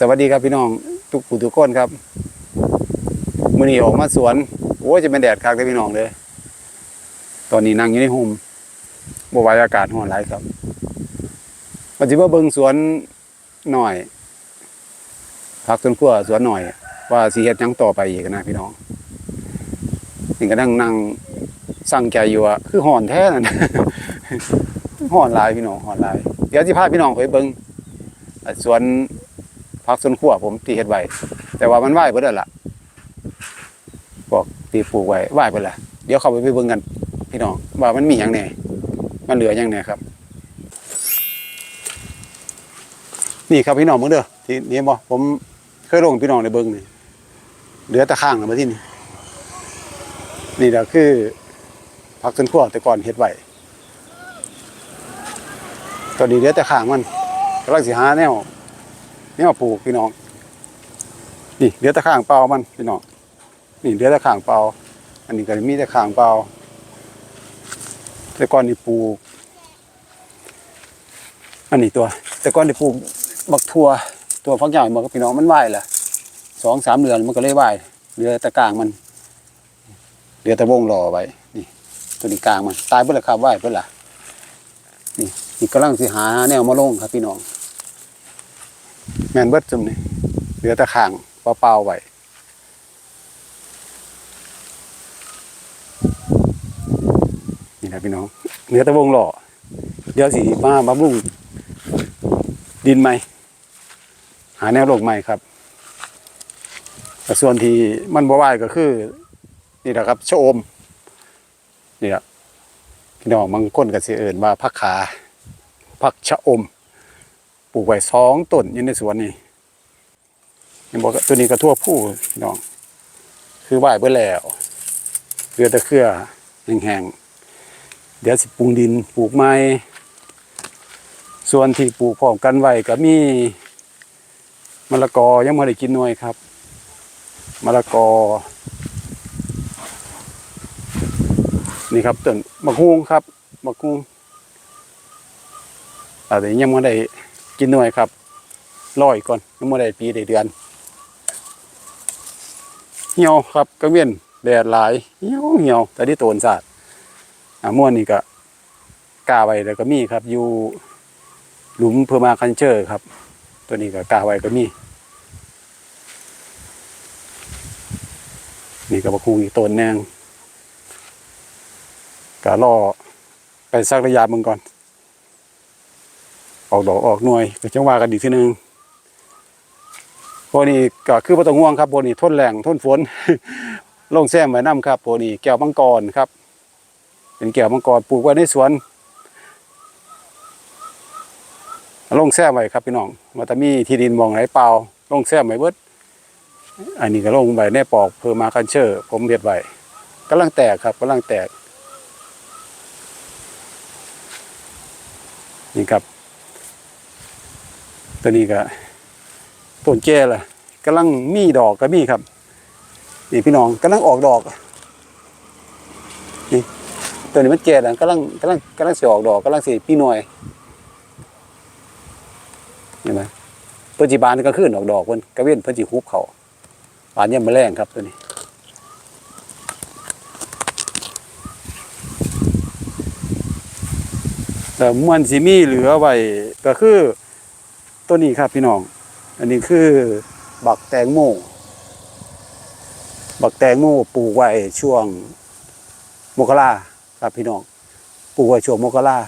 สวัสดีครับพี่น้องทุกผู้ทุกคนครับมื้อนี้ออกมาสวนโอ้จะเป็นแดดคักเลยพี่น้องเลยตอนนี้นั่งอยู่ในห่มบ่ไหวอากาศร้อนหลายครับมันสิว่าเบิงสวนหน่อยพักสวนครัวสวนหน่อย ว่าสิเฮ็ดยังต่อไปอีกนะพี่น้องนี่ก็นั่งนั่งสั่งใจอยู่ว่าคือห่อนแท้นั่นห่อนลายพี่น้องห่อนลาย เดี๋ยวสิพาพี่น้องไปเบิงสวน พักสวนครัวผมตีเฮ็ดไว้แต่ว่ามันไหวเบิดแล้วล่ะบอกตีปลูกไว้ไหวเบิดละเดี๋ยวเข้าไปไปเบิ่งกัน พี่น้องว่ามันมีหยังแหนมันเหลือหยังแหนครับ นี่ครับพี่น้องเบิ่งเด้อที่นี่บ่ผมเคยลงพี่น้องได้เบิ่งนี่เหลือต่ข้างมาที่นี่นี่แหละคือพักสวนครัวแต่ก่อนเฮ็ดไว้ตอนนี้เหลือแต่ข้างมันกำลังสิหาแนว นี่มาปลูกพี่น้อง นี่เหลือแต่ข้างเปล่ามันพี่น้อง นี่เหลือแต่ข้างเปล่า อันนี้ก็มีแต่ข้างเปล่า แต่ก่อนนี่ปลูก อันนี้ตัว แต่ก่อนนี่ปลูกบักทัวตัวฟักใหญ่มากพี่น้องมันไหวละสองสามเดือนมันก็เลยไหวเหลือแต่กลางมันเหลือแต่วงรอไว้ นี่ ตัวนี้กลางมัน ตายเพื่อละครับไหวเพื่อละนี่นี่กำลังสิหาแนวมาลงครับพี่น้อง แมนเบิดจุ่มนี่เหลือแต่ข้างเปล่าๆไว้นี่นะพี่น้องเหลือแต่วงหล่อเดี๋ยวสิมาบำรุงดินใหม่ หาแนวโลกใหม่ครับแต่ส่วนที่มันบ่ไหวก็คือ นี่แหละครับชะอมนี่แหละพี่น้องบางคนก็สิเอิ่นว่าผักขาผักชะอม ลูกไว้สองต้นอยู่ในสวนนี่เห็นบอกตัวนี้ก็ทั่วผู้น้อง คือไหวเบื่อแล้วเหลือต่เครือหนึ่งแห้งเดี๋ยวสิปรุงดินปลูกไม้ส่วนที่ปลูกพร้อมกันไว้ก็มีมะละกอยังไม่ได้กินหน่วยครับมะละกอ นี่ครับต้นมะฮุงครับมะฮุงอะไรยังไม่ได้ กินหน่วยครับร้อยก่อนยังไม่ได้ปีได้เดือนเหี่ยวครับกระเวียนแดดหลายเหี่ยวเหี่ยวแต่ที่โตนสาดอ่าม่วนนี่ก็กาไว้แล้วก็มีครับ อยู่หลุมเพอร์มาคันเจอร์ครับ ตัวนี้ก็กาไว้ก็มี นี่ก็บะคูอีกต้นแนงก็รอไปสักระยะมึงก่อน ออกดอกออกหน่วยก็จังว่ากันอีกทีหนึงพวกนี้ก็คือบ่ต้องห่วงครับพวกนี้ทนแรงทนฝนลงแซมไว้นํครับพวกนี้แก้วมังกรครับ เป็นแก้วมังกรปลูกไว้ในสวนลงแซมไว้ครับพี่น้องมาตามีที่ดินมองไหนเปล่าลงแซมไว้เบิดอันนี้ก็ลงไว้ในปอกเพอร์มาคันเชอร์ ผมเรียดไว้กำลังแตกครับกำลังแตกนี่ครับ ตัวนี้ก็ต้นแก่ล่ะกำลังมีดอกก็มีครับนี่พี่น้องกำลังออกดอกนี่ตัวนี้มันแก่แล้วกำลังกำลังกำลังสิออกดอกกำลังสิพี่หน่วยเห็นไหมเพิ่นสิบานก็ขึ้นออกดอกเพิ่นกระเว้นเพิ่นสิฮุบเขาบานเนี่ยมาแรงครับตัวนี้แต่มวนสิมีเหลือไว้ก็คือ ตัวนี้ครับพี่น้อง อันนี้คือบักแตงโมบักแตงโมปลูกไว้ช่วงมกราครับพี่น้องปลูกไว้ช่วงมกรา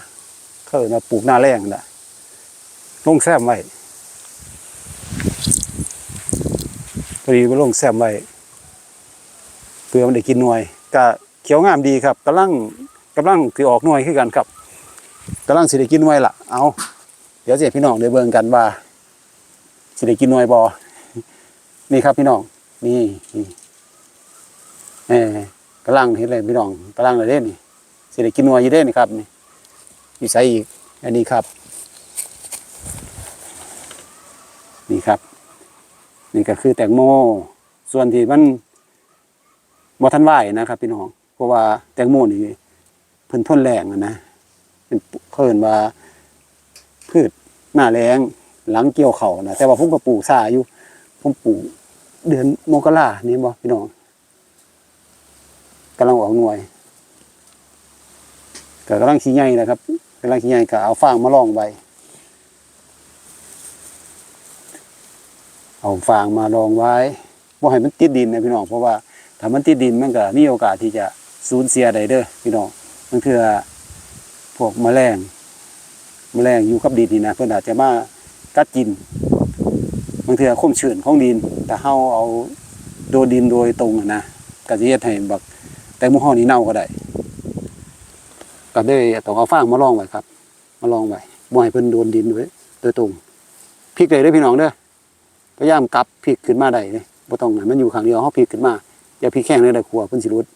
เขาเอิ้นาปลูกหน้าแรงนะลงแซมไว้พอดีมาลงแซมไว้เพื่อมันได้กินหน่วยก็เขียวงามดีครับกำลังกำลังที่ออกหน่วยคือกันครับกำลังสิได้กินหน่วยละเอา ดี๋ยวสิให้พี่น้องได้เบิ่งกันว่าสิได้กินหน่วยบ่นี่ครับพี่น้อง นี่นี่เออกำลังเห็นเลยพี่น้องกำลังเลยเด้นี่สิได้กินหน่วยอยู่เด้นี่ครับนี่อยู่ใส่อีก อันนี้ครับ นี่ครับ นี่ก็คือแตงโม ส่วนที่มันบ่ทันไหวนะครับ พี่น้อง เพราะว่าแตงโมนี่เพิ่นทนแรงอะนะเป็นเขาเห็นว่า หน้าแรงหลังเกี่ยวเขานะแต่ว่าผมก็ปลูกซาอยู่ผมปลูกเดือนมกรานี่บ่พี่น้องกำลังออกหน่วยก็กำลังขี้ใหญ่นะครับกำลังขี้ใหญ่ก็เอาฟางมาลองไว้เอาฟางมาลองไว้บ่าให้มันติดดินนะพี่น้องเพราะว่าถ้ามันติดดินมันก็มีโอกาสที่จะสูญเสียได้เด้อพี่น้องบางเทื่อพวกแมลง แมลงอยู่กับดินนี่นะเพื่อนอาจจะมากัดกินบางเทื่อคมชื้นของดิน แต่เฮาเอาโดนดินโดยตรงนะก็จะเฮ็ดให้บักแตงโมห่อนี้เน่าก็ได้ก็ได้ต้องเอาฟางมาลองไว้ครับ มาลองไว้บ่ให้เพิ่นโดนดินไว้โดยตรงพลิกเลยเด้พี่น้องเด้อพยายามกลับพลิกขึ้นมาได้เด้บ่ต้องให้มันอยู่ข้างเดียวเฮาพลิกขึ้นมาอย่าพลิกแข้งเลยเด้ครัวเพิ่นสิรุด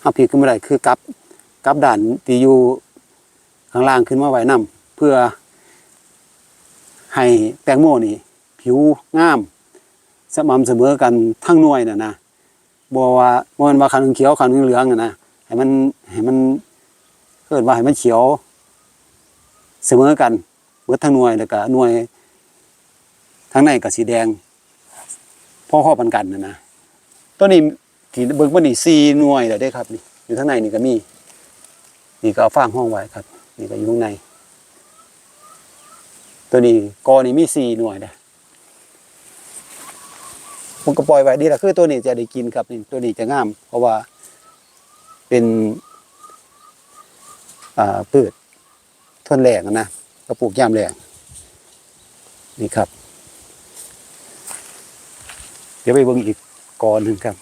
เฮาพลิกขึ้นมาได้คือกลับกลับด้านที่อยู่ ข้างล่างขึ้นมาไว้นำเพื่อให้แตงโมนี่ ผิวงาม สม่ำเสมอกันทั้งหน่วยน่ะนะบ่ว่าบ่มันว่าคันหนึ่งเขียวคันหนึ่งเหลืองอะนะให้มันให้มันเกิดว่าให้มันเขียว เสมอกันเบิดทั้งหน่วยแล้วก็หน่วยทั้งในกับสีแดงพ่อข้อปันกันนะนะตัวนี้ที่เบิ่งว่นี่สี่หน่วยแล้วเด้ครับนี่อยู่ทั้งในนี่ก็มี นี่ก็เอาฟางห้องไว้ครับ นี่ก็อยู่ข้างใน ตัวนี้กอนี่มีสี่หน่วยนะผมก็ปล่อยไว้ดีละคือตัวนี้จะได้กินครับนี่ตัวนี้จะงาม เพราะว่าเป็นอ่าพืชทนแรงอะนะก็ปลูกยามแรงนี่ครับ เดี๋ยวไปเบิ่งอีกกอหนึ่งครับ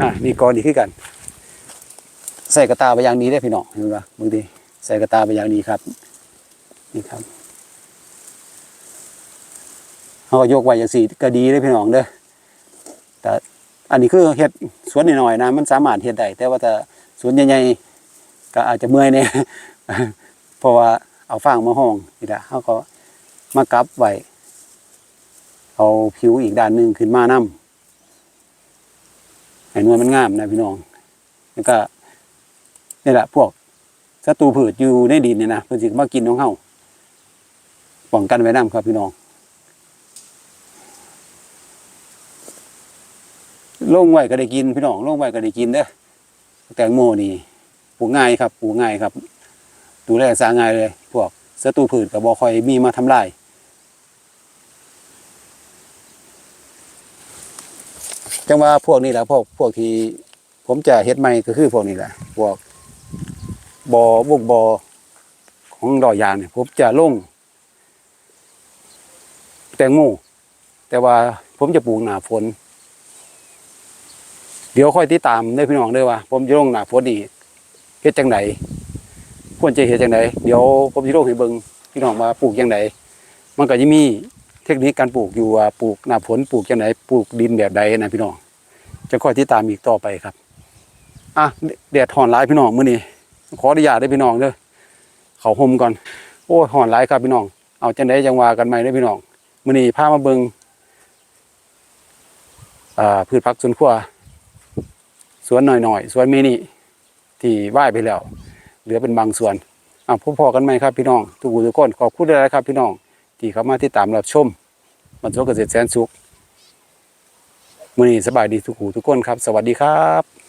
อ่านี่กอนี่คือกัน ใส่กระตาไปอย่างนี้ได้พี่น้องเห็นปะบางทีใส่กระตาไปอย่างนี้ครับ นี่ครับเขาก็ยกไว้อย่างสี่ก็ดีเลยพี่น้องเด้อแต่อันนี้คือเห็ดสวนหน่อยๆนะ มันสามารถเห็ดได้แต่ว่าแต่สวนใหญ่ๆก็อาจจะเมื่อยเนี่ยเพราะว่าเอาฟางมาห้องนี่แหละเขาก็มากับไว้เอาผิวอีกด้านหนึ่งขึ้นมานํให้นวลมันงามนะพี่น้องแล้วก็ นี่แหละพวกศัตรูพืชอยู่ในดินเนี่ยนะเพื่อสิมากินของเฮาป้องกันไว้นํครับพี่น้องลงไว้ก็ได้กินพี่น้องลงไว้ก็ได้กินเด้อแตงโมนี่ปลูกง่ายครับปลูกง่ายครับ ดูแลสาง่ายเลย พวกศัตรูพืชก็บ่ค่อยมีมาทำลายจังว่าพวกนี้แหละพวกพวกที่ผมจะเฮ็ดใหม่ก็คือพวกนี้แหละพวก บอพวกบอของดอกยางเนี่ยผมจะลง แตงโมแต่ว่าผมจะปลูกหนาฝน เดี๋ยวค่อยติดตามได้พี่น้องเด้อว่า ผมจะลงหนาฝนนี่เฮ็ดจังไดควรจะเฮ็ดจังไดเดี๋ยวผมจะลงให้เบิ่งพี่น้องว่าปลูกจังไดมันก็จะมีเทคนิคการปลูกอยู่ว่าปลูกหนาฝนปลูกจังไดปลูกดินแบบใดนะพี่น้องจะค่อยติดตามอีกต่อไปครับอะแดดหอนหลายพี่น้องมื้อนี้ ขออนุญาตได้พี่น้องเด้อเขาห่มก่อน โอ้ยหอนหลายครับพี่น้อง เอาจังไดจังว่ากันใหม่เด้พี่น้องมื้อนี้พามาเบิ่งอ่าพืชผักสวนครัวสวนหน่อยๆสวนมินิที่ว่ายไปแล้ว เหลือเป็นบางส่วนอะพบพอกันไหมครับพี่น้องทุกผู้ทุกคนขอบคุณเลยครับ พี่น้อง ที่เข้ามาติดตามรับชมมันสวนเกษตรแสนสุขมื้อนี้สบายดีทุกผู้ทุกคนครับ สวัสดีครับ